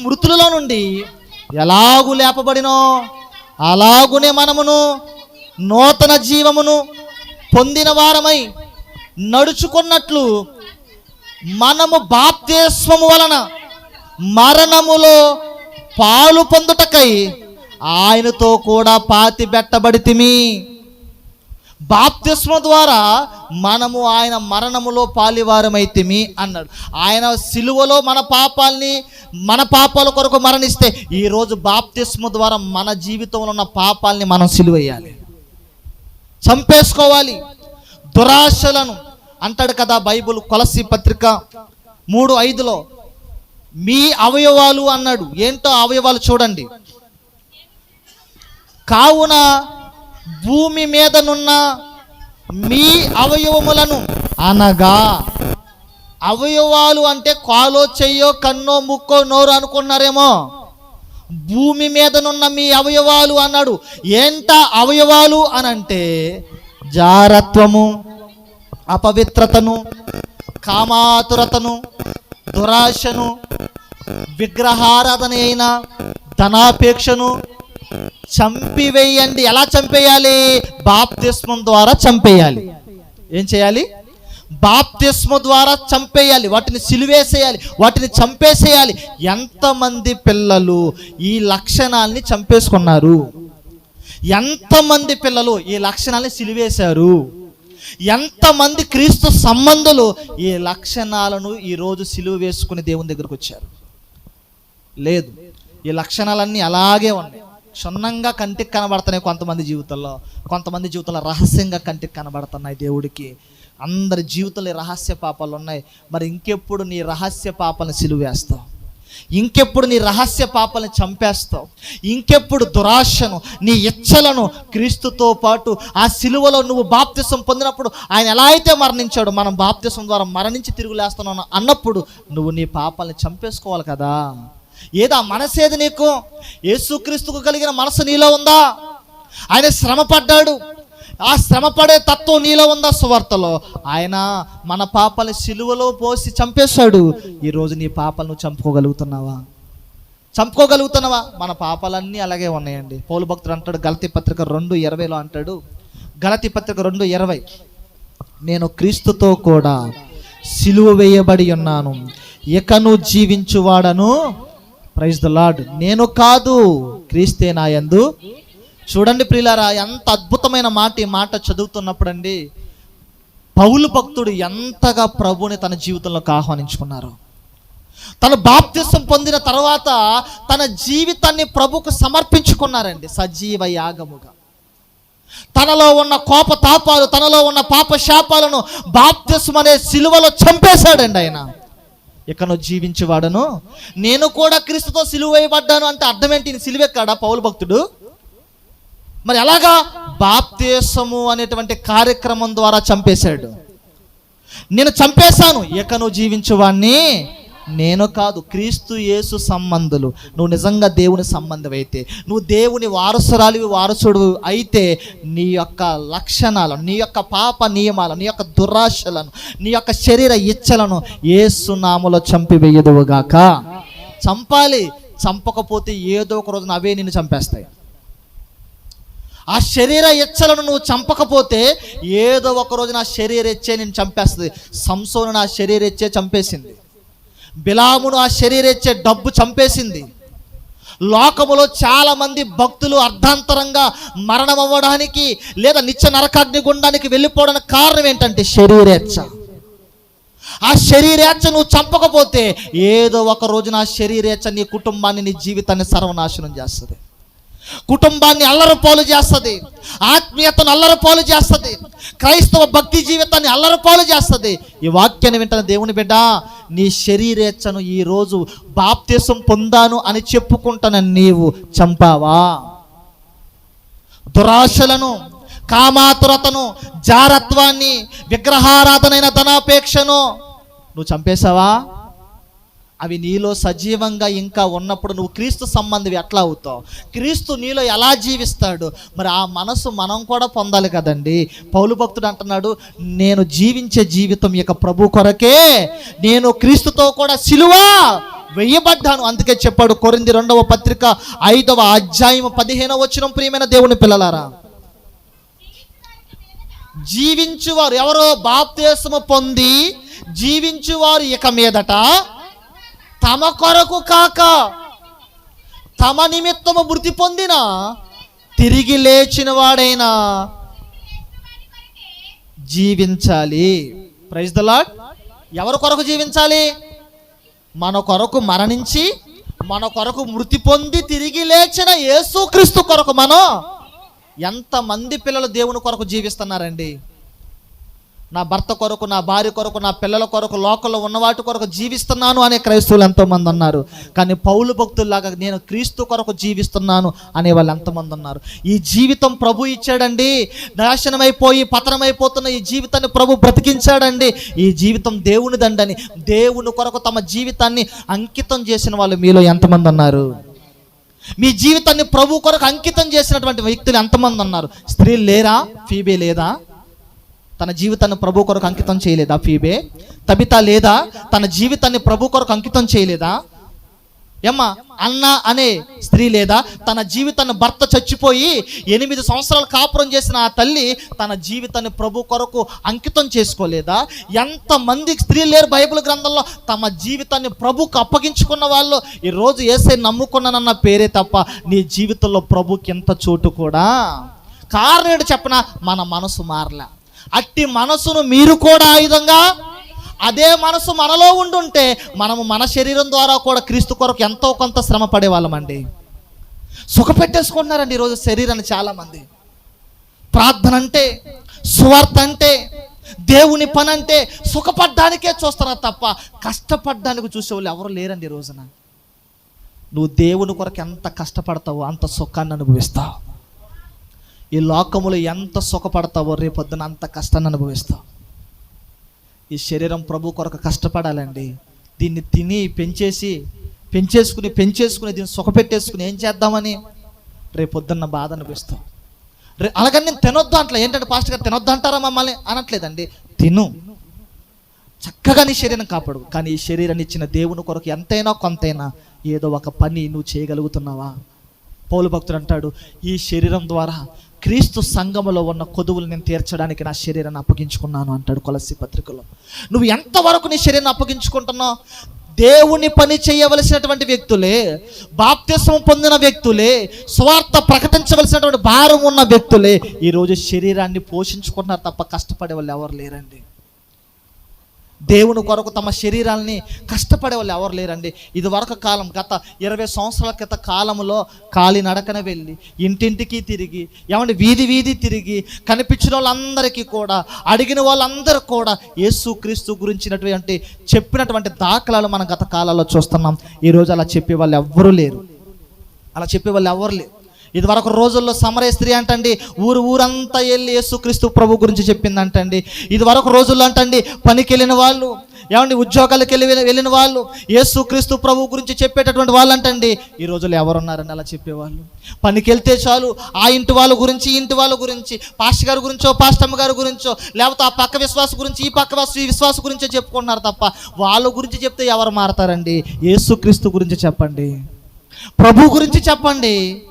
మృతులలో నుండి ఎలాగు లేపబడినో అలాగునే మనమును నూతన జీవమును పొందిన వారమై నడుచుకున్నట్లు మనము బాప్తిస్మము వలన మరణములో పాలు పొందుటకై ఆయనతో కూడా పాతి పెట్టబడితిమి బాప్తిస్మ ద్వారా మనము ఆయన మరణములో పాలివారమైతిమి అన్నాడు. ఆయన సిలువలో మన పాపాల్ని మన పాపాల కొరకు మరణిస్తే ఈరోజు బాప్తిస్మ ద్వారా మన జీవితంలో ఉన్న పాపాల్ని మనం సిలువేయాలి చంపేసుకోవాలి. దురాశలను అంటాడు కదా బైబుల్ కొలసి పత్రిక మూడు ఐదులో. మీ అవయవాలు అన్నాడు. ఏంటో అవయవాలు చూడండి. కావున భూమి మీదనున్న మీ అవయవములను అనగా అవయవాలు అంటే కాలో చెయ్యో కన్నో ముక్కో నోరు అనుకున్నారేమో. భూమి మీదనున్న మీ అవయవాలు అన్నాడు. ఎంత అవయవాలు అనంటే జారత్వము అపవిత్రతను కామాతురతను దురాశను విగ్రహారాధన అయిన ధనాపేక్షను చంపివేయండి. ఎలా చంపేయాలి? బాప్తిస్మం ద్వారా చంపేయాలి. ఏం చేయాలి? బాప్తిస్మ ద్వారా చంపేయాలి. వాటిని సిలువేసేయాలి. వాటిని చంపేసేయాలి. ఎంతమంది పిల్లలు ఈ లక్షణాల్ని చంపేసుకున్నారు? ఎంతమంది పిల్లలు ఈ లక్షణాల్ని సిలివేశారు? ఎంతమంది క్రీస్తు సంబంధులు ఈ లక్షణాలను ఈరోజు సిలువ వేసుకుని దేవుని దగ్గరకు వచ్చారు? లేదు. ఈ లక్షణాలన్నీ అలాగే ఉన్నాయి. క్షుణ్ణంగా కంటికి కనబడుతున్నాయి కొంతమంది జీవితంలో. కొంతమంది జీవితంలో రహస్యంగా కంటికి కనబడుతున్నాయి దేవుడికి. అందరి జీవితంలో రహస్య పాపాలు ఉన్నాయి. మరి ఇంకెప్పుడు నీ రహస్య పాపాలను సిలువేస్తావు? ఇంకెప్పుడు నీ రహస్య పాపాలను చంపేస్తావు? ఇంకెప్పుడు దురాశను నీ ఇచ్చలను క్రీస్తుతో పాటు ఆ సిలువలో నువ్వు బాప్తిసం పొందినప్పుడు ఆయన ఎలా అయితే మరణించాడో మనం బాప్తిసం ద్వారా మరణించి తిరుగులేస్తున్నాను అన్నప్పుడు నువ్వు నీ పాపాలను చంపేసుకోవాలి కదా. ఏదా మనసేది నీకు? యేసుక్రీస్తుకు కలిగిన మనసు నీలో ఉందా? ఆయన శ్రమ పడ్డాడు ఆ శ్రమ పడే తత్వం నీలో ఉందా సువార్తలో? ఆయన మన పాపలు సిలువలో పోసి చంపేశాడు. ఈరోజు నీ పాపలను చంపుకోగలుగుతున్నావా? చంపుకోగలుగుతున్నావా? మన పాపాలన్నీ అలాగే ఉన్నాయండి. పౌలు భక్తుడు అంటాడు గలతి పత్రిక రెండు ఇరవైలో అంటాడు గలతి పత్రిక రెండు ఇరవై నేను క్రీస్తుతో కూడా సిలువ వేయబడి ఉన్నాను. ఇకను జీవించువాడను ప్రైజ్ ద లార్డ్. నేను కాదు క్రీస్తే నా యందు. చూడండి ప్రియులారా ఎంత అద్భుతమైన మాట ఈ మాట చదువుతున్నప్పుడు అండి పౌలు భక్తుడు ఎంతగా ప్రభుని తన జీవితంలోకి ఆహ్వానించుకున్నారు. తను బాప్తిసం పొందిన తర్వాత తన జీవితాన్ని ప్రభుకు సమర్పించుకున్నారండి సజీవ యాగముగా. తనలో ఉన్న కోపతాపాలు తనలో ఉన్న పాపశాపాలను బాప్తిసం అనే సిలువలో చంపేశాడండి ఆయన. ఇక జీవించేవాడను? నేను కూడా క్రీస్తుతో సిలువైబడ్డాను అంటే అర్థం ఏంటి ఈయన సిలువెక్కాడా పౌలు భక్తుడు? మరి ఎలాగా? బాప్తేసము అనేటువంటి కార్యక్రమం ద్వారా చంపేశాడు. నేను చంపేశాను. ఇక నువ్వు నేను కాదు క్రీస్తు యేసు సంబంధులు. నువ్వు నిజంగా దేవుని సంబంధం అయితే నువ్వు దేవుని వారసురాలివి వారసుడు అయితే నీ యొక్క లక్షణాలను నీ యొక్క పాప నియమాలను నీ యొక్క దురాశలను నీ యొక్క శరీర ఇచ్చలను ఏసు నామలో చంపివేయదువుగాక. చంపాలి చంపకపోతే ఏదో ఒక రోజున అవే నిన్ను చంపేస్తాయి. ఆ శరీర ఇచ్చలను నువ్వు చంపకపోతే ఏదో ఒక రోజున ఆ శరీర ఇచ్చే నేను చంపేస్తుంది. సంసోను నా శరీర ఇచ్చే చంపేసింది. బిలామును ఆ శరీర ఇచ్చే డబ్బు చంపేసింది. లోకములో చాలా మంది భక్తులు అర్ధాంతరంగా మరణం అవ్వడానికి లేదా నిత్య నరకాగ్ని గుండానికి వెళ్ళిపోవడానికి కారణం ఏంటంటే శరీరేచ్ఛ. ఆ శరీరేచ్ఛ నువ్వు చంపకపోతే ఏదో ఒక రోజున ఆ శరీరేచ్ఛ నీ కుటుంబాన్ని నీ జీవితాన్ని సర్వనాశనం చేస్తుంది. కుటుంబాన్ని అల్లరపాలు చేస్తుంది. ఆత్మీయతను అల్లరపాలు చేస్తుంది. క్రైస్తవ భక్తి జీవితాన్ని అల్లరపాలు చేస్తుంది. ఈ వాక్యాన్ని వింటున్న దేవుని బిడ్డ నీ శరీరేచ్ఛను ఈ రోజు బాప్తీసం పొందాను అని చెప్పుకుంటున్న నీవు చంపావా? దురాశలను కామాతురతను జారత్వాన్ని విగ్రహారాధనైన ధనాపేక్షను నువ్వు చంపేశావా? అవి నీలో సజీవంగా ఇంకా ఉన్నప్పుడు నువ్వు క్రీస్తు సంబంధివి ఎట్లా అవుతావు? క్రీస్తు నీలో ఎలా జీవిస్తాడు? మరి ఆ మనసు మనం కూడా పొందాలి కదండి. పౌలు భక్తుడు అంటున్నాడు నేను జీవించే జీవితం ఇక ప్రభు కొరకే. నేను క్రీస్తుతో కూడా సిలువా వెయ్యబడ్డాను అందుకే చెప్పాడు కొరింది రెండవ పత్రిక ఐదవ అధ్యాయం పదిహేనవ వచ్చిన ప్రియమైన దేవుని పిల్లలారా జీవించువారు ఎవరో బాప్తేశము పొంది జీవించువారు ఇక మీదట తమ కొరకు కాక తమ నిమిత్తము మృతి పొందిన తిరిగి లేచిన వాడైనా జీవించాలి. ప్రైజ్ ద లాడ్ ఎవరి కొరకు జీవించాలి? మన కొరకు మరణించి మన కొరకు మృతి పొంది తిరిగి లేచిన యేసుక్రీస్తు కొరకు మనం ఎంతమంది పిల్లలు దేవుని కొరకు జీవిస్తున్నారండి? నా భర్త కొరకు నా భార్య కొరకు నా పిల్లల కొరకు లోకల్లో ఉన్న వాటి కొరకు జీవిస్తున్నాను అనే క్రైస్తవులు ఎంతోమంది ఉన్నారు. కానీ పౌలు భక్తుల్లాగా నేను క్రీస్తు కొరకు జీవిస్తున్నాను అనే వాళ్ళు ఎంతమంది ఉన్నారు. ఈ జీవితం ప్రభు ఇచ్చాడండి. నాశనమైపోయి పతనమైపోతున్న ఈ జీవితాన్ని ప్రభు బ్రతికించాడండి. ఈ జీవితం దేవునిదండని దేవుని కొరకు తమ జీవితాన్ని అంకితం చేసిన వాళ్ళు మీలో ఎంతమంది ఉన్నారు. మీ జీవితాన్ని ప్రభు కొరకు అంకితం చేసినటువంటి వ్యక్తులు ఎంతమంది ఉన్నారు. స్త్రీలు లేరా? ఫీబే లేదా? తన జీవితాన్ని ప్రభు కొరకు అంకితం చేయలేదా ఫీబే? తబిత లేదా? తన జీవితాన్ని ప్రభు కొరకు అంకితం చేయలేదా? ఏమ్మా అన్న అనే స్త్రీ లేదా? తన జీవితాన్ని భర్త చచ్చిపోయి ఎనిమిది సంవత్సరాలు కాపురం చేసిన ఆ తల్లి తన జీవితాన్ని ప్రభు కొరకు అంకితం చేసుకోలేదా? ఎంతమంది స్త్రీలు లేరు బైబిల్ గ్రంథంలో. తమ జీవితాన్ని ప్రభుకు అప్పగించుకున్న వాళ్ళు ఈ రోజు నమ్ముకున్నానన్న పేరే తప్ప నీ జీవితంలో ప్రభుకి ఎంత చోటు కూడా? కారణం ఏంటి మన మనసు మారలే. అట్టి మనసును మీరు కూడా ఆయుధంగా అదే మనసు మనలో ఉండుంటే మనము మన శరీరం ద్వారా కూడా క్రీస్తు కొరకు ఎంతో కొంత శ్రమ పడేవాళ్ళమండి సుఖపెట్టేసుకుంటున్నారండి ఈరోజు శరీరాన్ని చాలామంది. ప్రార్థన అంటే సువార్త అంటే దేవుని పని అంటే సుఖపడ్డానికే చూస్తున్నారు తప్ప కష్టపడ్డానికి చూసేవాళ్ళు ఎవరు లేరండి ఈ రోజున. నువ్వు దేవుని కొరకు ఎంత కష్టపడతావో అంత సుఖాన్ని అనుభవిస్తావు. ఈ లోకములో ఎంత సుఖపడతావో రేపొద్దున అంత కష్టాన్ని అనుభవిస్తావు. ఈ శరీరం ప్రభు కొరకు కష్టపడాలండి. దీన్ని తిని పెంచేసి పెంచేసుకుని పెంచేసుకుని దీన్ని సుఖపెట్టేసుకుని ఏం చేద్దామని రేపొద్దున్న బాధ అనిపిస్తాం రే అలాగని నేను తినొద్దు అంటలే. ఏంటంటే పాస్టర్ గారు తినొద్దు అంటారా మమ్మల్ని? అనట్లేదండి. తిను. చక్కగా నీ శరీరం కాపాడు. కానీ ఈ శరీరాన్ని ఇచ్చిన దేవుని కొరకు ఎంతైనా కొంతైనా ఏదో ఒక పని నువ్వు చేయగలుగుతున్నావా? పౌలు భక్తుడు అంటాడు ఈ శరీరం ద్వారా క్రీస్తు సంఘములో ఉన్న కొదువులు నేను తీర్చడానికి నా శరీరాన్ని అప్పగించుకున్నాను అంటాడు కొలసి పత్రికలో. నువ్వు ఎంతవరకు నీ శరీరాన్ని అప్పగించుకుంటున్నావు? దేవుని పని చేయవలసినటువంటి వ్యక్తులే బాప్తిస్వం పొందిన వ్యక్తులే స్వార్థ ప్రకటించవలసినటువంటి భారం ఉన్న వ్యక్తులే ఈరోజు శరీరాన్ని పోషించుకుంటున్నారు తప్ప కష్టపడే వాళ్ళు ఎవరు లేరండి. దేవుని కొరకు తమ శరీరాల్ని కష్టపడే వాళ్ళు ఎవరు లేరండి. ఇది వరకు కాలం గత ఇరవై సంవత్సరాల క్రిత కాలంలో కాలి నడకన వెళ్ళి ఇంటింటికి తిరిగి ఏమంటే వీధి వీధి తిరిగి కనిపించిన వాళ్ళందరికీ కూడా అడిగిన వాళ్ళందరూ కూడా యేసు క్రీస్తు గురించినటువంటి చెప్పినటువంటి దాఖలాలు మనం గత కాలంలో చూస్తున్నాం. ఈరోజు అలా చెప్పే వాళ్ళు ఎవ్వరూ లేరు. అలా చెప్పే వాళ్ళు ఎవరు లేరు. ఇది వరకు రోజుల్లో సమరే స్త్రీ అంటండి ఊరు ఊరంతా వెళ్ళి యేసుక్రీస్తు ప్రభు గురించి చెప్పిందంటండి. ఇది వరకు రోజుల్లో అంటండి పనికి వెళ్ళిన వాళ్ళు ఏమండి ఉద్యోగాలకు వెళ్ళి వెళ్ళిన వాళ్ళు యేసుక్రీస్తు ప్రభు గురించి చెప్పేటటువంటి వాళ్ళు అంటండి. ఈ రోజుల్లో ఎవరున్నారండి అలా చెప్పేవాళ్ళు? పనికి వెళ్తే చాలు ఆ ఇంటి వాళ్ళ గురించి ఇంటి వాళ్ళ గురించి పాస్టర్ గారి గురించో పాస్టమ్మ గారి గురించో లేకపోతే ఆ పక్క విశ్వాస గురించి ఈ పక్క ఈ విశ్వాస గురించో చెప్పుకుంటున్నారు తప్ప వాళ్ళ గురించి చెప్తే ఎవరు మారతారండి? యేసుక్రీస్తు గురించి చెప్పండి. ప్రభు గురించి చెప్పండి.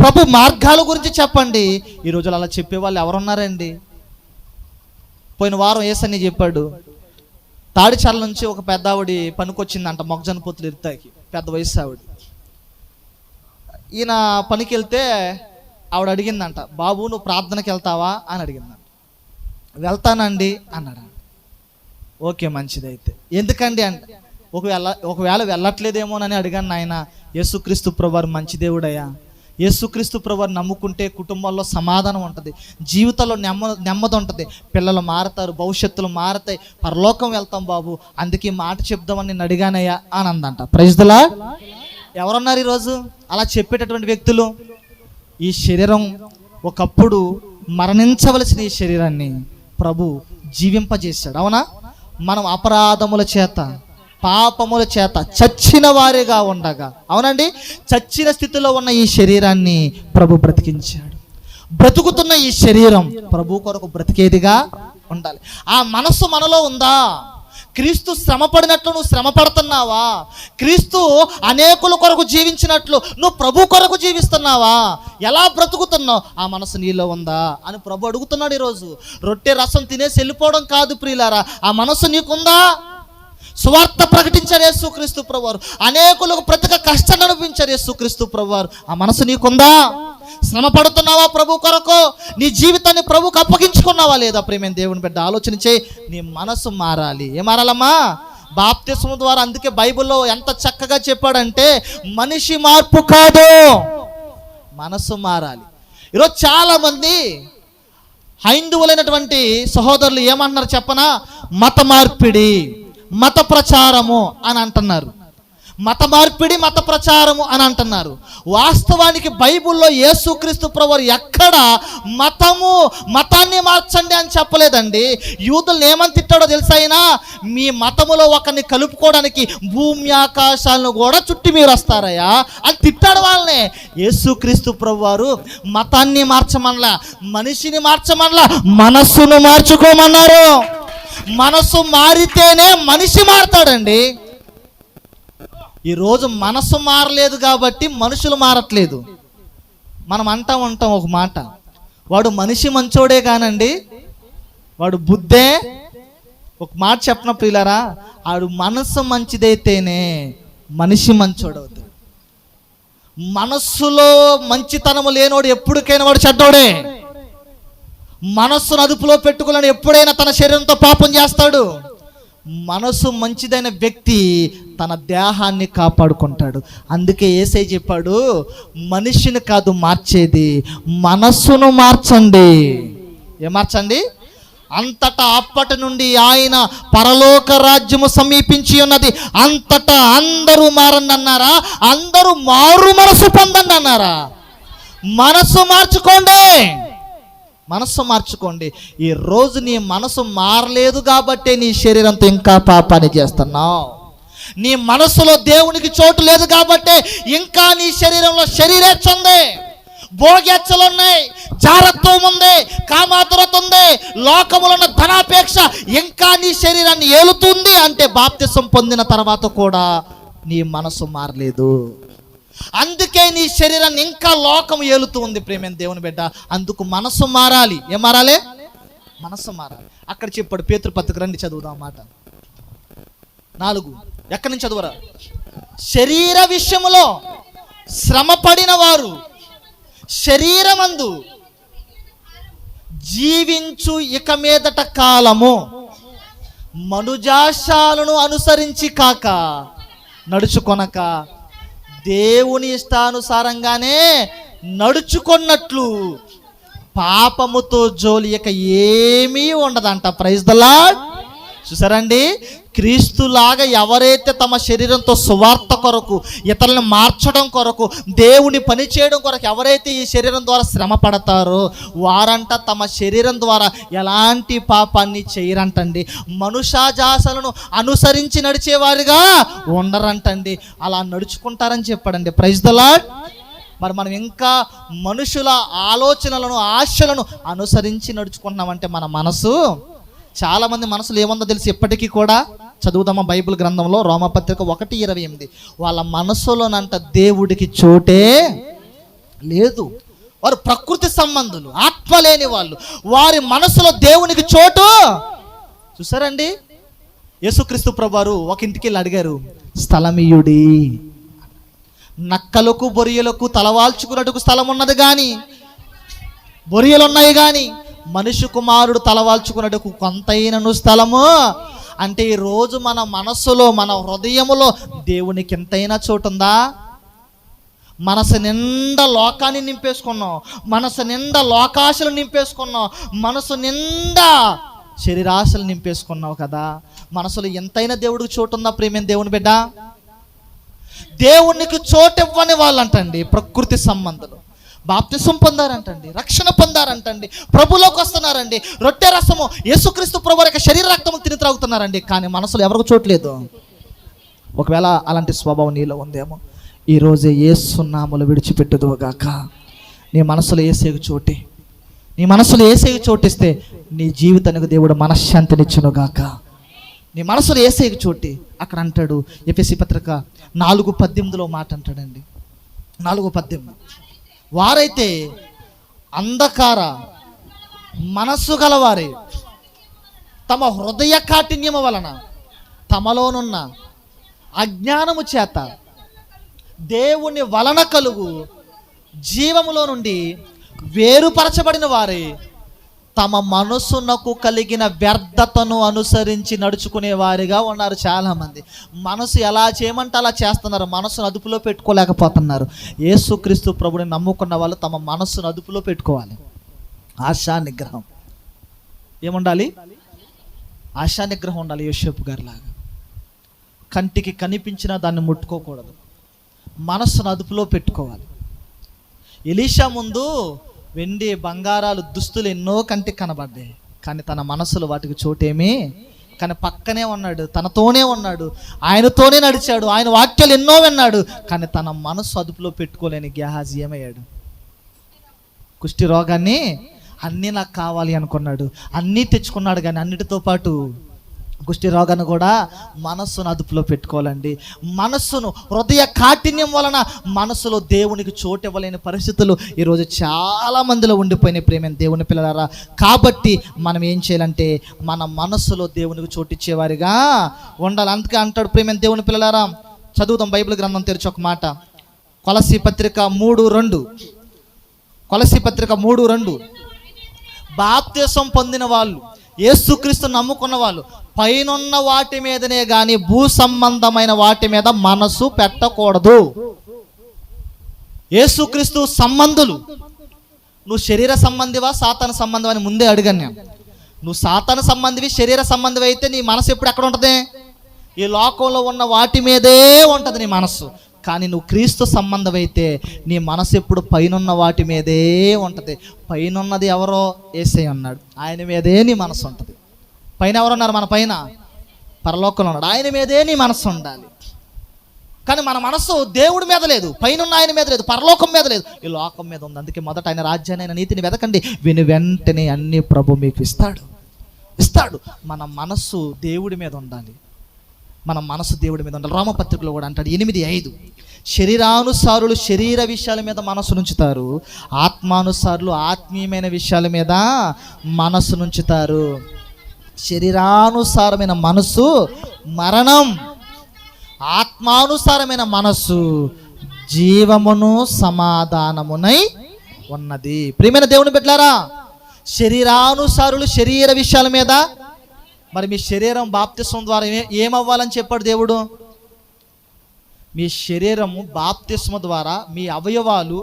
ప్రభు మార్గాల గురించి చెప్పండి. ఈ రోజులు అలా చెప్పే వాళ్ళు ఎవరున్నారండి? పోయిన వారం ఏసని చెప్పాడు. తాడిచర్ల నుంచి ఒక పెద్ద ఆవిడ పనికొచ్చిందంట మొగజన పొత్తులు ఇరుతాకి పెద్ద వయసు ఆవిడ. ఈయన పనికి వెళ్తే ఆవిడ అడిగిందంట బాబు నువ్వు ప్రార్థనకి వెళ్తావా? అని అడిగిందంట. వెళ్తానండి అన్నాడు ఓకే మంచిదైతే. ఎందుకండి అంటే ఒకవేళ ఒకవేళ వెళ్ళట్లేదేమోనని అడిగాను నాయన. యేసుక్రీస్తు ప్రభువారు మంచి దేవుడయ్యా. యేసుక్రీస్తు ప్రభువారు నమ్ముకుంటే కుటుంబంలో సమాధానం ఉంటుంది. జీవితంలో నెమ్మ నెమ్మది ఉంటుంది. పిల్లలు మారతారు భవిష్యత్తులు మారతాయి. పరలోకం వెళ్తాం బాబు. అందుకే మాట చెప్దామని నేను అడిగానయ్యా అని అందంట. ప్రజలా ఎవరున్నారు ఈరోజు? అలా చెప్పేటటువంటి వ్యక్తులు? ఈ శరీరం ఒకప్పుడు మరణించవలసిన ఈ శరీరాన్ని ప్రభు జీవింపజేశాడు. అవునా? మనం అపరాధముల చేత పాపముల చేత చచ్చిన వారిగా ఉండగా. అవునండి? చచ్చిన స్థితిలో ఉన్న ఈ శరీరాన్ని ప్రభు బ్రతికించాడు. బ్రతుకుతున్న ఈ శరీరం ప్రభు కొరకు బ్రతికేదిగా ఉండాలి. ఆ మనస్సు మనలో ఉందా? క్రీస్తు శ్రమ పడినట్లు నువ్వు శ్రమ పడుతున్నావా క్రీస్తు అనేకుల కొరకు జీవించినట్లు నువ్వు ప్రభు కొరకు జీవిస్తున్నావా? ఎలా బ్రతుకుతున్నావు? ఆ మనసు నీలో ఉందా? అని ప్రభు అడుగుతున్నాడు ఈరోజు. రొట్టె రసం తినేసి వెళ్ళిపోవడం కాదు ప్రియులారా. ఆ మనసు నీకుందా? సువార్త ప్రకటించారు యేసుక్రీస్తు ప్రభువారు. అనేకులకు ప్రతిక కష్టాన్ని అనిపించారు యేసుక్రీస్తు ప్రభువారు. ఆ మనసు నీకుందా? శ్రమ పడుతున్నావా ప్రభు కొరకు? నీ జీవితాన్ని ప్రభుకు అప్పగించుకున్నావా లేదా ప్రేమ దేవుని బిడ్డ? ఆలోచన చేయి. నీ మనసు మారాలి. ఏ మారాలమ్మా? బాప్తిస్మ ద్వారా అందుకే బైబిల్లో ఎంత చక్కగా చెప్పాడంటే మనిషి మార్పు కాదు. మనసు మారాలి. ఈరోజు చాలా మంది హైందువులైనటువంటి సహోదరులు ఏమంటున్నారు చెప్పనా? మత మార్పిడి. మత ప్రచారము అని అంటున్నారు. మత మార్పిడి మత ప్రచారము అని అంటున్నారు. వాస్తవానికి బైబిల్లో యేసుక్రీస్తు ప్రభువారు ఎక్కడ మతము మతాన్ని మార్చండి అని చెప్పలేదండి. యూదులను ఏమని తిట్టాడో తెలుసా అయినా? మీ మతములో ఒకరిని కలుపుకోవడానికి భూమి ఆకాశాలను కూడా చుట్టి మీరు వస్తారయ్యా అని తిట్టాడు వాళ్ళనే. యేసుక్రీస్తు ప్రభువారు మతాన్ని మార్చమనలా మనిషిని మార్చమనలా మనస్సును మార్చుకోమన్నారు. మనసు మారితేనే మనిషి మారతాడండి. ఈరోజు మనసు మారలేదు కాబట్టి మనుషులు మారట్లేదు. మనం అంటా ఉంటాం ఒక మాట. వాడు మనిషి మంచోడే కానండి. వాడు బుద్ధే. ఒక మాట చెప్పిన ప్రియులరా? ఆడు మనసు మంచిదైతేనే మనిషి మంచోడవుతాడు మనస్సులో మంచితనము లేనోడు ఎప్పటికైనా వాడు చెడ్డోడే. మనస్సును అదుపులో పెట్టుకోవాలని ఎప్పుడైనా తన శరీరంతో పాపం చేస్తాడు. మనసు మంచిదైన వ్యక్తి తన దేహాన్ని కాపాడుకుంటాడు. అందుకే ఏసై చెప్పాడు మనిషిని కాదు మార్చేది మనస్సును మార్చండి. ఏ మార్చండి? అంతటా అప్పటి నుండి ఆయన పరలోక రాజ్యము సమీపించి ఉన్నది. అంతటా అందరూ మారండి అన్నారా అందరూ మారు మనసు పొందండి అన్నారా మనసు మార్చుకోండి. మనస్సు మార్చుకోండి. ఈ రోజు నీ మనసు మారలేదు కాబట్టే నీ శరీరంతో ఇంకా పాపాన్ని చేస్తున్నావు. నీ మనసులో దేవునికి చోటు లేదు కాబట్టే ఇంకా నీ శరీరంలో శరీరేచ్ఛ ఉంది. ఉన్నాయి. జారత్వం ఉంది. కామాతురత ఉంది. లోకములున్న ధనాపేక్ష ఇంకా నీ శరీరాన్ని ఏలుతుంది అంటే బాప్తిసం పొందిన తర్వాత కూడా నీ మనసు మారలేదు. అందుకే నీ శరీరాన్ని ఇంకా లోకం ఏలుతూ ఉంది ప్రేమైన దేవుని బిడ్డ. అందుకు మనసు మారాలి. ఏం మారాలి? మనసు మారాలి. అక్కడ చెప్పాడు పేతృపత్రిక రండి చదువుదాం మాట. నాలుగు. ఎక్కడి నుంచి చదువురా? శరీర విషయంలో శ్రమ పడిన వారు శరీరమందు జీవించు ఇక మీదట కాలము మనుజాశాలను అనుసరించి కాక నడుచుకొనక దేవుని ఇష్టానుసారంగానే నడుచుకున్నట్లు పాపముతో జోలి ఇక ఏమీ ఉండదంట. ప్రైజ్ ద లాడ్ చూసారండి? క్రీస్తులాగా ఎవరైతే తమ శరీరంతో సువార్త కొరకు ఇతరులను మార్చడం కొరకు దేవుని పని చేయడం కొరకు ఎవరైతే ఈ శరీరం ద్వారా శ్రమ పడతారో వారంట తమ శరీరం ద్వారా ఎలాంటి పాపాన్ని చేయరంటండి. మనుషాజాసలను అనుసరించి నడిచేవారుగా ఉండరంటండి. అలా నడుచుకుంటారని చెప్పాడండి. ప్రైజ్ ద లాడ్ మరి మనం ఇంకా మనుషుల ఆలోచనలను ఆశలను అనుసరించి నడుచుకుంటున్నామంటే మన మనసు చాలా మంది మనసులు ఏముందో తెలిసి? ఇప్పటికీ కూడా చదువుదామా బైబిల్ గ్రంథంలో రోమపత్రిక ఒకటి ఇరవై ఎనిమిది. వాళ్ళ మనసులోనంట దేవుడికి చోటే లేదు. వారు ప్రకృతి సంబంధులు ఆత్మ లేని వాళ్ళు. వారి మనసులో దేవునికి చోటు చూసారండి? యేసుక్రీస్తు ప్రభువారు ఒక ఇంటికి వెళ్ళి అడిగారు స్థలమీయుడి నక్కలకు బొరియలకు తలవాల్చుకున్నట్టుకు స్థలం ఉన్నది కానీ బొరియలు ఉన్నాయి కానీ మనిషి కుమారుడు తలవాల్చుకున్నట్టు కొంతైనను స్థలము. అంటే ఈరోజు మన మనస్సులో మన హృదయములో దేవునికి ఎంతైనా చోటు ఉందా మనసు నిండా లోకాన్ని నింపేసుకున్నాం. మనసు నిండా లోకాశలు నింపేసుకున్నాం. మనసు నిండా శరీరాశలు నింపేసుకున్నావు కదా. మనసులో ఎంతైనా దేవుడికి చోటు ఉందా ప్రేమ దేవుని బిడ్డ? దేవునికి చోటు ఇవ్వని వాళ్ళంటండి ప్రకృతి సంబంధులు. బాప్తిసం పొందారంటండి రక్షణ పొందారంటండి ప్రభులోకి వస్తున్నారండి. రొట్టె రసము యేసుక్రీస్తు ప్రభు యొక్క శరీర రక్తము తిని త్రాగుతున్నారండి. కానీ మనసులో ఎవరికి చోట్లేదు ఒకవేళ అలాంటి స్వభావం నీలో ఉందేమో ఈరోజే ఏసునాములు విడిచిపెట్టుదువుగాక. నీ మనసులో ఏసేగు చోటి. నీ మనసులో ఏసేగు చోటిస్తే నీ జీవితానికి దేవుడు మనశ్శాంతినిచ్చునుగాక. నీ మనసులో ఏసేకి చోటి. అక్కడ అంటాడు ఎపిసి పత్రిక నాలుగు పద్దెనిమిదిలో మాట అంటాడండి. నాలుగు పద్దెనిమిది. వారైతే అంధకార మనస్సు గలవారే. తమ హృదయ కాఠిన్యము వలన తమలోనున్న అజ్ఞానము చేత దేవుని వలన కలుగు జీవములో నుండి వేరుపరచబడిన వారే తమ మనసునకు కలిగిన వ్యర్థతను అనుసరించి నడుచుకునే వారిగా ఉన్నారు చాలామంది. మనసు ఎలా చేయమంటే అలా చేస్తున్నారు. మనసును అదుపులో పెట్టుకోలేకపోతున్నారు. యేసుక్రీస్తు ప్రభుని నమ్ముకున్న వాళ్ళు తమ మనస్సును అదుపులో పెట్టుకోవాలి. ఆశా నిగ్రహం. ఏముండాలి? ఆశా నిగ్రహం ఉండాలి యోషేపు గారిలాగా. కంటికి కనిపించినా దాన్ని ముట్టుకోకూడదు. మనస్సును అదుపులో పెట్టుకోవాలి. ఎలీషా ముందు వెండి బంగారాలు దుస్తులు ఎన్నో కంటికి కనబడ్డాయి. కానీ తన మనసులో వాటికి చోటేమీ కానీ పక్కనే ఉన్నాడు తనతోనే ఉన్నాడు ఆయనతోనే నడిచాడు ఆయన వాక్యాలు ఎన్నో విన్నాడు కానీ తన మనసు అదుపులో పెట్టుకోలేని గ్యాహాజీ ఏమయ్యాడు? కుష్టి రోగాన్ని అన్నీ నాకు కావాలి అనుకున్నాడు అన్నీ తెచ్చుకున్నాడు కానీ అన్నిటితో పాటు కుష్టి రోగాన్ని కూడా మనస్సును అదుపులో పెట్టుకోవాలండి. మనస్సును హృదయ కాఠిన్యం వలన మనసులో దేవునికి చోటు ఇవ్వలేని పరిస్థితులు ఈరోజు చాలా మందిలో ఉండిపోయినాయి ప్రేమ దేవుని పిల్లలారా. కాబట్టి మనం ఏం చేయాలంటే మన మనస్సులో దేవునికి చోటిచ్చేవారిగా ఉండాలి. అందుకే అంటాడు ప్రేమ దేవుని పిల్లలారా. చదువుదాం బైబిల్ గ్రంథం తెరిచి ఒక మాట. కొలసి పత్రిక మూడు రెండు. కొలసి పత్రిక మూడు రెండు. బాప్తీసం పొందిన వాళ్ళు యేసుక్రీస్తు నమ్ముకున్న వాళ్ళు పైనున్న వాటి మీదనే కానీ భూ సంబంధమైన వాటి మీద మనసు పెట్టకూడదు. యేసుక్రీస్తు సంబంధులు. నువ్వు శరీర సంబంధివా సాతన సంబంధం అని ముందే అడిగాను నేను. నువ్వు సాతన సంబంధివి శరీర సంబంధివి అయితే నీ మనసు ఎప్పుడు ఎక్కడ ఉంటుంది? ఈ లోకంలో ఉన్న వాటి మీదే ఉంటుంది నీ మనస్సు కానీ నువ్వు క్రీస్తు సంబంధమైతే నీ మనసు ఎప్పుడు పైనున్న వాటి మీదే ఉంటుంది. పైనున్నది ఎవరో ఏసై అన్నాడు ఆయన మీదే నీ మనసు ఉంటుంది. పైన ఎవరున్నారు మన పైన? పరలోకంలో ఉన్నాడు. ఆయన మీదే నీ మనసు ఉండాలి. కానీ మన మనసు దేవుడి మీద లేదు. పైన ఆయన మీద లేదు. పరలోకం మీద లేదు. ఈ లోకం మీద ఉంది. అందుకే మొదట ఆయన రాజ్యాన్ని ఆయన నీతిని వెతకండి. విని వెంటనే అన్ని ప్రభు మీకు ఇస్తాడు. ఇస్తాడు. మన మనస్సు దేవుడి మీద ఉండాలి. మన మనసు దేవుడి మీద ఉండాలి. రామపత్రికలో కూడా అంటాడు ఎనిమిది ఐదు. శరీరానుసారులు శరీర విషయాల మీద మనసు నుంచుతారు. ఆత్మానుసారులు ఆత్మీయమైన విషయాల మీద మనసు నుంచుతారు. శరీరానుసారమైన మనసు మరణం. ఆత్మానుసారమైన మనస్సు జీవమును సమాధానమునై ఉన్నది. ప్రియమైన దేవుని పెట్టారా శరీరానుసారులు శరీర విషయాల మీద మరి మీ శరీరం బాప్తిస్వం ద్వారా ఏ- ఏమవ్వాలని చెప్పాడు దేవుడు? మీ శరీరము బాప్తిస్మ ద్వారా మీ అవయవాలు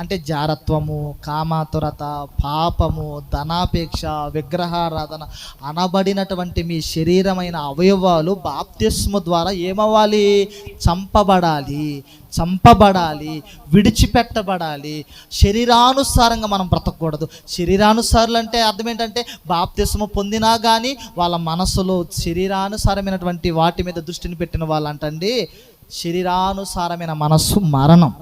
అంటే జారత్వము కామాతురత పాపము ధనాపేక్ష విగ్రహారాధన అనబడినటువంటి మీ శరీరమైన అవయవాలు బాప్తిస్మ ద్వారా ఏమవ్వాలి? చంపబడాలి. చంపబడాలి. విడిచిపెట్టబడాలి. శరీరానుసారంగా మనం బ్రతకూడదు. శరీరానుసారులు అంటే అర్థం ఏంటంటే బాప్తిస్మ పొందినా కానీ వాళ్ళ మనసులో శరీరానుసారమైనటువంటి వాటి మీద దృష్టిని పెట్టిన వాళ్ళంటండి. శరీరానుసారమైన మనస్సు మరణం.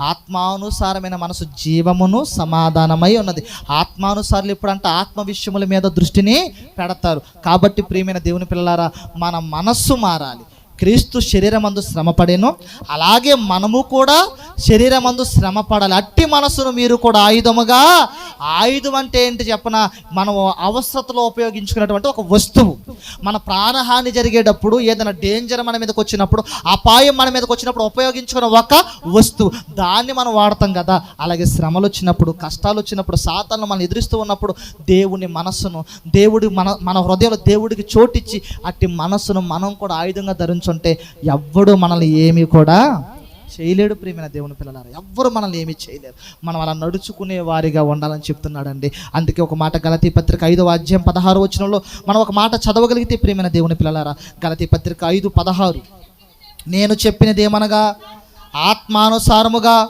ఆత్మానుసారమైన మనసు జీవమును సమాధానమై ఉన్నది. ఆత్మానుసారులు ఎప్పుడంటే ఆత్మ విషయముల మీద దృష్టిని పెడతారు. కాబట్టి ప్రియమైన దేవుని పిల్లలారా మన మనస్సు మారాలి. క్రీస్తు శరీరమందు శ్రమపడేను. అలాగే మనము కూడా శరీరమందు శ్రమపడాలి. అట్టి మనసును మీరు కూడా ఆయుధముగా ఆయుధం అంటే ఏంటి చెప్పన? మనం అవసరతలో ఉపయోగించుకున్నటువంటి ఒక వస్తువు. మన ప్రాణహాని జరిగేటప్పుడు ఏదైనా డేంజర్ మన మీదకి వచ్చినప్పుడు అపాయం మన మీదకి వచ్చినప్పుడు ఉపయోగించుకున్న ఒక వస్తువు. దాన్ని మనం వాడతాం కదా. అలాగే శ్రమలు వచ్చినప్పుడు కష్టాలు వచ్చినప్పుడు సాతాలను మనం ఎదురిస్తూ ఉన్నప్పుడు దేవుని మనస్సును దేవుడి మన మన హృదయంలో దేవుడికి చోటిచ్చి అట్టి మనస్సును మనం కూడా ఆయుధంగా ఉంటే ఎవ్వడు మనల్ని ఏమీ కూడా చేయలేడు ప్రియమైన దేవుని పిల్లలారా. ఎవ్వరు మనల్ని ఏమీ చేయలేరు. మనం అలా నడుచుకునే వారిగా ఉండాలని చెప్తున్నాడండి. అందుకే ఒక మాట గలతీ పత్రిక ఐదు అధ్యాయం పదహారు వచనంలో మనం ఒక మాట చదవగలిగితే ప్రియమైన దేవుని పిల్లలారా గలతీ పత్రిక ఐదు పదహారు. నేను చెప్పినది ఏమనగా ఆత్మానుసారముగా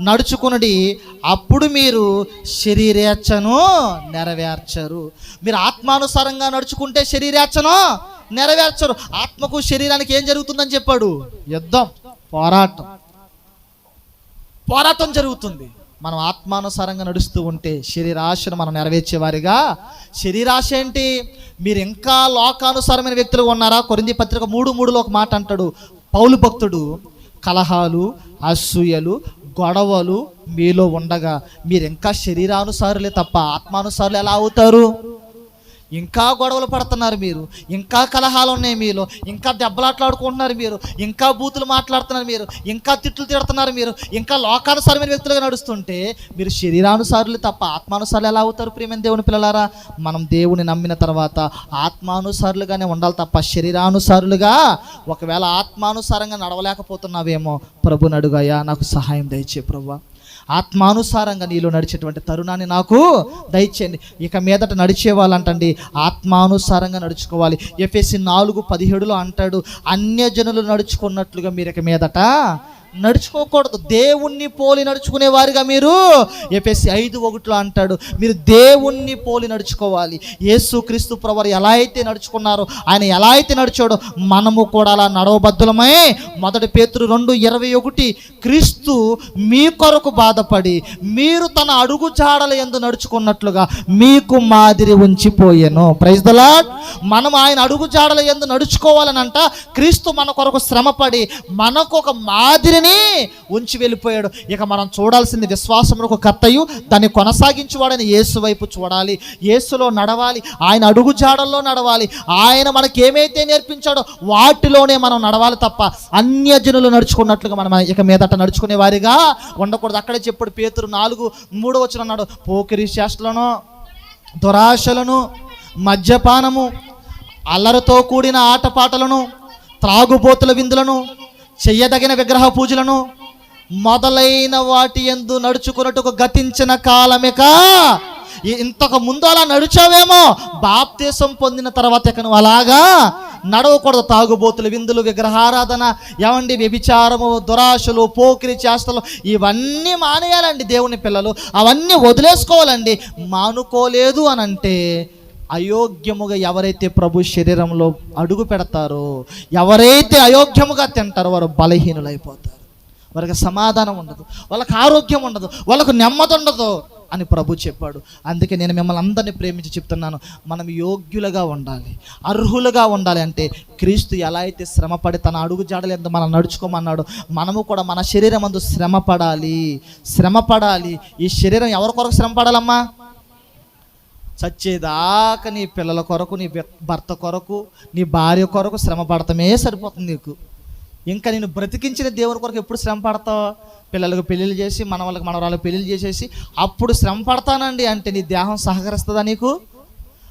నడుచుకునడి అప్పుడు మీరు శరీరేచ్ఛను నెరవేర్చరు. మీరు ఆత్మానుసారంగా నడుచుకుంటే శరీరేచ్ఛను నెరవేర్చరు. ఆత్మకు శరీరానికి ఏం జరుగుతుందని చెప్పాడు? యుద్ధం పోరాటం. పోరాటం జరుగుతుంది. మనం ఆత్మానుసారంగా నడుస్తూ ఉంటే శరీరాశను మనం నెరవేర్చేవారిగా. శరీరాశ ఏంటి? మీరు ఇంకా లోకానుసారమైన వ్యక్తులు ఉన్నారా? కొరింది పత్రిక మూడు మూడులో ఒక మాట అంటాడు. పౌలు భక్తుడు కలహాలు అసూయలు గొడవలు మీలో ఉండగా మీరు ఇంకా శరీరానుసారులే తప్ప ఆత్మానుసారులు ఎలా అవుతారు? ఇంకా గొడవలు పడుతున్నారు మీరు ఇంకా కలహాలు ఉన్నాయి మీలో ఇంకా దెబ్బలాట్లాడుకుంటున్నారు మీరు ఇంకా బూతులు మాట్లాడుతున్నారు మీరు ఇంకా తిట్లు తిడుతున్నారు మీరు ఇంకా లోకానుసారమైన వ్యక్తులుగా నడుస్తుంటే మీరు శరీరానుసారులు తప్ప ఆత్మానుసారులు ఎలా అవుతారు ప్రియమైన దేవుని పిల్లలారా? మనం దేవుని నమ్మిన తర్వాత ఆత్మానుసారులుగానే ఉండాలి తప్ప శరీరానుసారులుగా ఒకవేళ ఆత్మానుసారంగా నడవలేకపోతున్నావేమో ప్రభు నడుగయ్యా నాకు సహాయం దయచే ప్రభు ఆత్మానుసారంగా నీలో నడిచేటువంటి తరుణాన్ని నాకు దయచేయండి. ఇక మీదట నడిచే వాళ్ళంటండి ఆత్మానుసారంగా నడుచుకోవాలి. ఎఫ్ఎస్సి నాలుగు పదిహేడులో అంటాడు అన్యజనులు నడుచుకున్నట్లుగా మీరు ఇక మీదట నడుచుకోకూడదు. దేవుణ్ణి పోలి నడుచుకునే వారిగా మీరు? ఎఫ్ఎస్సి ఐదు ఒకటిలో అంటాడు మీరు దేవుణ్ణి పోలి నడుచుకోవాలి. యేసు క్రీస్తు ప్రవర్ ఎలా అయితే నడుచుకున్నారో ఆయన ఎలా అయితే నడిచాడో మనము కూడా అలా నడవబద్దులమై మొదటి పేతురు రెండు ఇరవై ఒకటి క్రీస్తు మీ కొరకు బాధపడి మీరు తన అడుగు జాడల ఎందు నడుచుకున్నట్లుగా మీకు మాదిరి ఉంచిపోయాను. ప్రైజ్ ద లార్డ్ మనం ఆయన అడుగు జాడల ఎందు నడుచుకోవాలని అంట క్రీస్తు మన కొరకు శ్రమపడి మనకు ఒక మాదిరిని ఉంచి వెళ్ళిపోయాడు. ఇక మనం చూడాల్సింది విశ్వాసమునకు కర్తయు దాన్ని కొనసాగించువాడని యేసు వైపు చూడాలి. యేసులో నడవాలి ఆయన అడుగు జాడల్లో నడవాలి. ఆయన మనకి ఏమైతే నేర్పించాడో వాటిలోనే మనం నడవాలి తప్ప అన్యజనులు నడుచుకున్నట్లుగా మనం ఇక మీదట నడుచుకునే వారిగా ఉండకూడదు. అక్కడే చెప్పుడు పేతురు నాలుగు మూడో వచ్చిన అన్నాడు పోకిరి చేష్టలను దురాశలను మద్యపానము అల్లరితో కూడిన ఆటపాటలను త్రాగుబోతుల విందులను చెయ్యదగిన విగ్రహ పూజలను మొదలైన వాటి ఎందు నడుచుకున్నట్టుకు గతించిన కాలమిక. ఇంతకు ముందు అలా నడిచావేమో? బాప్తీసం పొందిన తర్వాత ఇక నువ్వు అలాగా నడవకూడదు. తాగుబోతులు విందులు విగ్రహారాధన ఏమండి వ్యభిచారము దురాశలు పోకిరి చేష్టలు ఇవన్నీ మానేయాలండి దేవుని పిల్లలు. అవన్నీ వదిలేసుకోవాలండి. మానుకోలేదు అనంటే అయోగ్యముగా ఎవరైతే ప్రభు శరీరంలో అడుగు పెడతారో ఎవరైతే అయోగ్యముగా తింటారో వారు బలహీనులైపోతారు. వారికి సమాధానం ఉండదు వాళ్ళకి ఆరోగ్యం ఉండదు వాళ్ళకు నెమ్మది ఉండదు అని ప్రభు చెప్పాడు. అందుకే నేను మిమ్మల్ని అందరినీ ప్రేమించి చెప్తున్నాను మనం యోగ్యులుగా ఉండాలి అర్హులుగా ఉండాలి అంటే క్రీస్తు ఎలా అయితే శ్రమపడి తన అడుగు జాడలేదు మనం నడుచుకోమన్నాడు మనము కూడా మన శరీరం అందు శ్రమపడాలి శ్రమపడాలి. ఈ శరీరం ఎవరి కొరకు శ్రమ పడాలమ్మా చచ్చేదాకా నీ పిల్లల కొరకు నీ భర్త- కొరకు నీ భార్య కొరకు శ్రమ పడటమే సరిపోతుంది నీకు. ఇంకా నేను బ్రతికించిన దేవుని కొరకు ఎప్పుడు శ్రమ పడతావు? పిల్లలకు పెళ్ళిళ్ళు చేసి మన వాళ్ళకి మన వాళ్ళకి పెళ్ళిళ్ళు చేసేసి అప్పుడు శ్రమ పడతానండి అంటే నీ దేహం సహకరిస్తుందా నీకు?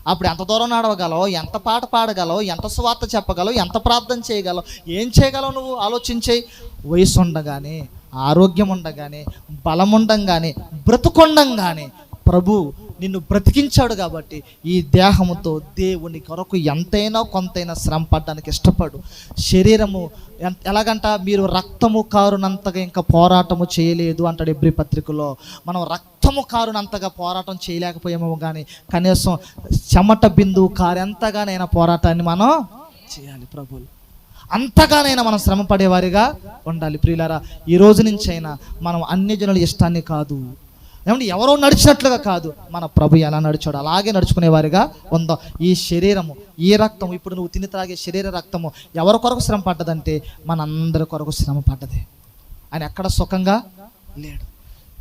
అప్పుడు ఎంత దూరం నడవగలవు? ఎంత పాట పాడగలవు? ఎంత స్వార్థ చెప్పగలవు? ఎంత ప్రార్థన చేయగలవు? ఏం చేయగలవు నువ్వు? ఆలోచించే వయసు ఉండగానే ఆరోగ్యం ఉండగానే బలం ఉండంగానే బ్రతుకుండంగానే ప్రభు నిన్ను బ్రతికించాడు కాబట్టి ఈ దేహముతో దేవుని కొరకు ఎంతైనా కొంతైనా శ్రమ పడ్డానికి ఇష్టపడు. శరీరము ఎన్- ఎలాగంట మీరు రక్తము కారునంతగా ఇంకా పోరాటము చేయలేదు అంటాడు ఎబ్రి పత్రికలో. మనం రక్తము కారునంతగా పోరాటం చేయలేకపోయామో కానీ కనీసం చెమట బిందువు కారెంతగానైనా పోరాటాన్ని మనం చేయాలి ప్రభులు అంతగానైనా మనం శ్రమ పడేవారిగా ఉండాలి ప్రియులారా. ఈ రోజు నుంచైనా మనం అన్ని జనుల ఇష్టాన్ని కాదు. ఏమంటే ఎవరో నడిచినట్లుగా కాదు. మన ప్రభు ఎలా నడిచాడు అలాగే నడుచుకునేవారిగా ఉందాం. ఈ శరీరము ఈ రక్తం ఇప్పుడు నువ్వు తిని త్రాగే శరీర రక్తము ఎవరి కొరకు శ్రమ పడ్డదంటే మనందరి కొరకు శ్రమ పడ్డది. ఆయన ఎక్కడ సుఖంగా లేడు.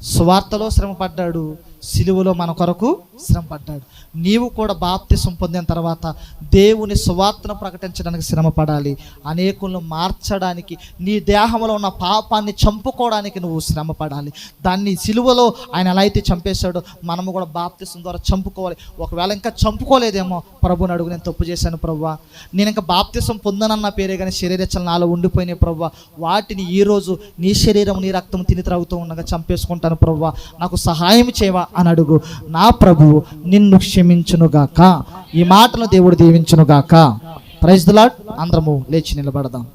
సువార్తలో శ్రమ పడ్డాడు. సిలువలో మన కొరకు శ్రమ పడ్డాడు నీవు కూడా బాప్తిసం పొందిన తర్వాత దేవుని సువార్తను ప్రకటించడానికి శ్రమ పడాలి అనేకులను మార్చడానికి నీ దేహంలో ఉన్న పాపాన్ని చంపుకోవడానికి నువ్వు శ్రమ పడాలి దాన్ని సిలువలో ఆయన ఎలా అయితే చంపేశాడో మనము కూడా బాప్తిసం ద్వారా చంపుకోవాలి. ఒకవేళ ఇంకా చంపుకోలేదేమో ప్రభుని అడుగు నేను తప్పు చేశాను ప్రవ్వా. నేను ఇంకా బాప్తిసం పొందనన్న పేరే కానీ శరీరచలు నాలో ఉండిపోయినాయి ప్రవ్వా. వాటిని ఈరోజు నీ శరీరం నీ రక్తం తిని త్రాగుతూ ఉండగా చంపేసుకుంటాను ప్రవ్వా. నాకు సహాయం చేయవా? అని అడుగు నా ప్రభువు నిన్ను క్షమించునుగాక. ఈ మాటను దేవుడు దీవించునుగాక. ప్రైజ్ ద అందరము లేచి నిలబడదాం.